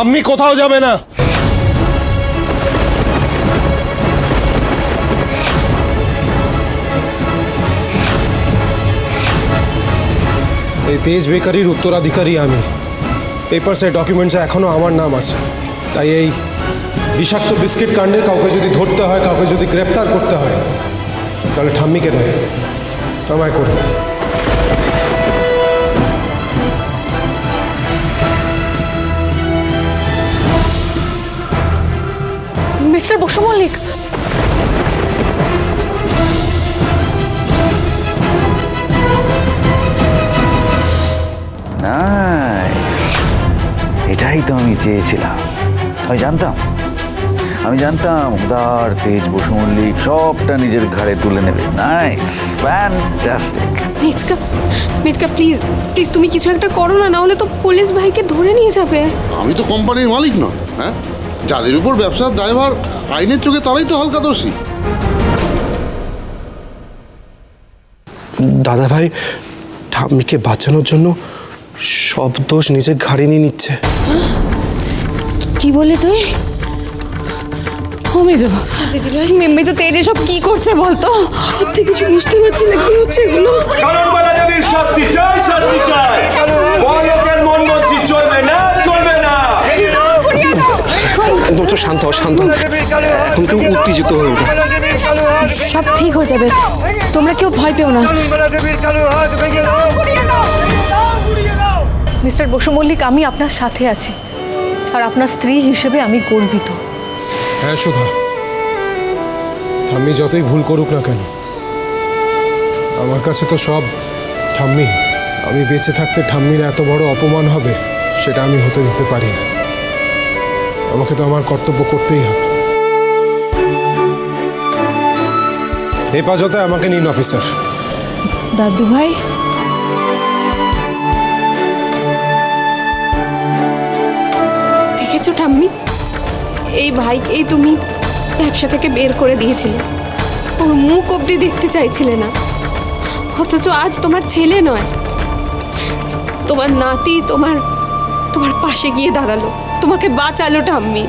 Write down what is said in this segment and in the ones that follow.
ঠাম্মি কোথাও যাবে না। এই তেজ বেকারির উত্তরাধিকারী আমি। পেপারসে ডকুমেন্টসে এখনও আমার নাম আছে। তাই এই বিষাক্ত বিস্কিট কাণ্ডে কাউকে যদি ধরতে হয়, কাউকে যদি গ্রেপ্তার করতে হয়, তাহলে ঠাম্মিকে নয়, আমায় করবে মিস্টার বসু মল্লিক। এটাই তো আমি চেয়েছিলাম। আমি জানতাম। আমি জানতাম উদার তেজ বসু মল্লিক সবটা নিজের ঘাড়ে তুলে নেবে। নাইস ফ্যান্টাস্টিক মিচকা মিচকা প্লিজ প্লিজ তুমি কিছু একটা করো না না হলে তো পুলিশ ভাইকে ধরে নিয়ে যাবে। আমি তো কোম্পানির মালিক নয় হ্যাঁ? যাদের উপর ব্যবসার দায়ভার আইনের চোখে তারাই তো হালকা দোষী। দাদা ভাই ঠাম্মিকে বাঁচানোর জন্য সব দোষ নিজের ঘাড়ে নিয়ে নিচ্ছে। কি বলে তুই? ও মেজো দিদিভাই মেজো তেজ সব কি করছে বলতো? সত্যি কিছু বুঝতে পারছি না কি হচ্ছে এগুলো? কারণ বালা দেবীর শাস্তি চাই শাস্তি চাই। একদম তো শান্ত হও, শান্ত হও। এখন কেউ উত্তেজিত হয়ে ওঠে। সব ঠিক হয়ে যাবে। তোমরা কেউ ভয় পেও না। মিস্টার বসু মল্লিক আমি আপনার সাথে আছি। আর আপনার স্ত্রী হিসেবে আমি গর্বিত। হ্যাঁ সুধা। ঠাম্মি যতই ভুল করুক না কেন আমার কাছে তো সব ঠাম্মি। আমি বেঁচে থাকতে ঠাম্মির এত বড় অপমান হবে সেটা আমি হতে দিতে পারি না। আমাকে তো আমার কর্তব্য করতেই হবে। হেফাজতে আমাকে নিন, অফিসার। দাদু ভাই। দেখেছ ঠাম্মি? এই ভাইকেই তুমি ব্যবসা থেকে বের করে দিয়েছিলে। ওর মুখ অবধি দেখতে চাইছিলে না। অথচ আজ তোমার ছেলে নয়। তোমার নাতি তোমার তোমার পাশে গিয়ে দাঁড়াল। তোমাকে বাঁচালো ঠাম্মি।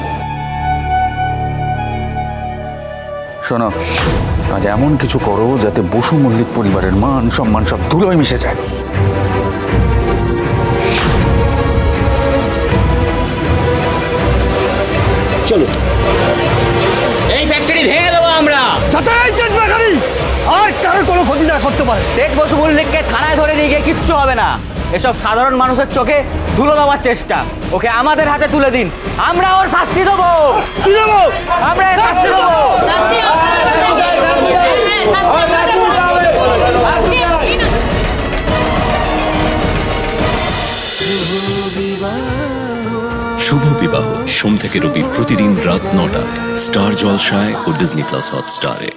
শোনো, আজ এমন কিছু করো যাতে বসু মল্লিক পরিবারের মান, সম্মান সব ধুলোয় মিশে যায়। ক্ষতি না করতে পারে? টেক বসু মল্লিককে থানায় ধরে নিয়ে গিয়ে কিচ্ছু হবে না। এসব সাধারণ মানুষের চোখে ধুলো দেওয়ার চেষ্টা। ওকে আমাদের হাতে তুলে দিন। আমরা ওর শাস্তি দেবো। দেবো? আমরা এর শাস্তি দেবো। শুভ বিবাহ। সোম থেকে রবি প্রতিদিন রাত নটায়। স্টার জলসায় ও ডিজনি প্লাস হটস্টারে।